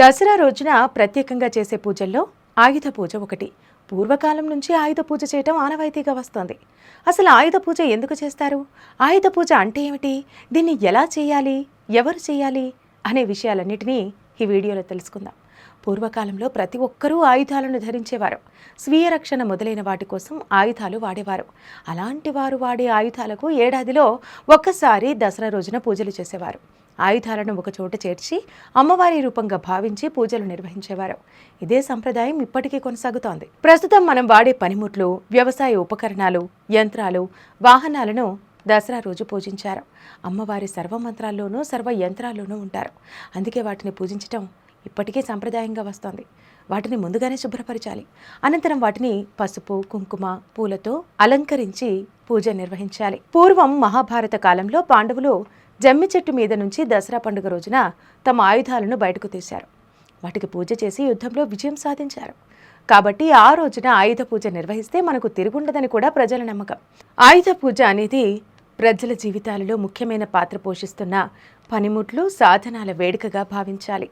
దసరా రోజున ప్రత్యేకంగా చేసే పూజల్లో ఆయుధ పూజ ఒకటి. పూర్వకాలం నుంచి ఆయుధ పూజ చేయటం ఆనవాయితీగా వస్తోంది. అసలు ఆయుధ పూజ ఎందుకు చేస్తారు? ఆయుధ పూజ అంటే ఏమిటి? దీన్ని ఎలా చేయాలి? ఎవరు చేయాలి? అనే విషయాలన్నిటినీ ఈ వీడియోలో తెలుసుకుందాం. పూర్వకాలంలో ప్రతి ఒక్కరూ ఆయుధాలను ధరించేవారు. స్వీయ రక్షణ మొదలైన వాటి కోసం ఆయుధాలు వాడేవారు. అలాంటి వారు వాడే ఆయుధాలకు ఏడాదిలో ఒక్కసారి దసరా రోజున పూజలు చేసేవారు. ఆయుధాలను ఒకచోట చేర్చి అమ్మవారి రూపంగా భావించి పూజలు నిర్వహించేవారు. ఇదే సంప్రదాయం ఇప్పటికీ కొనసాగుతోంది. ప్రస్తుతం మనం వాడే పనిముట్లు వ్యవసాయ ఉపకరణాలు యంత్రాలు వాహనాలను దసరా రోజు పూజించారు. అమ్మవారి సర్వమంత్రాల్లోనూ సర్వ యంత్రాల్లోనూ ఉంటారు. అందుకే వాటిని పూజించటం ఇప్పటికే సాంప్రదాయంగా వస్తోంది. వాటిని ముందుగానే శుభ్రపరచాలి. అనంతరం వాటిని పసుపు కుంకుమ పూలతో అలంకరించి పూజ నిర్వహించాలి. పూర్వం మహాభారత కాలంలో పాండవులు జమ్మి చెట్టు మీద నుంచి దసరా పండుగ రోజున తమ ఆయుధాలను బయటకు తీశారు. వాటికి పూజ చేసి యుద్ధంలో విజయం సాధించారు. కాబట్టి ఆ రోజున ఆయుధ పూజ నిర్వహిస్తే మనకు తిరుగుండదని కూడా ప్రజల నమ్మకం. ఆయుధ పూజ అనేది ప్రజల జీవితాలలో ముఖ్యమైన పాత్ర పోషిస్తున్న పనిముట్లు సాధనాల వేడుకగా భావించాలి.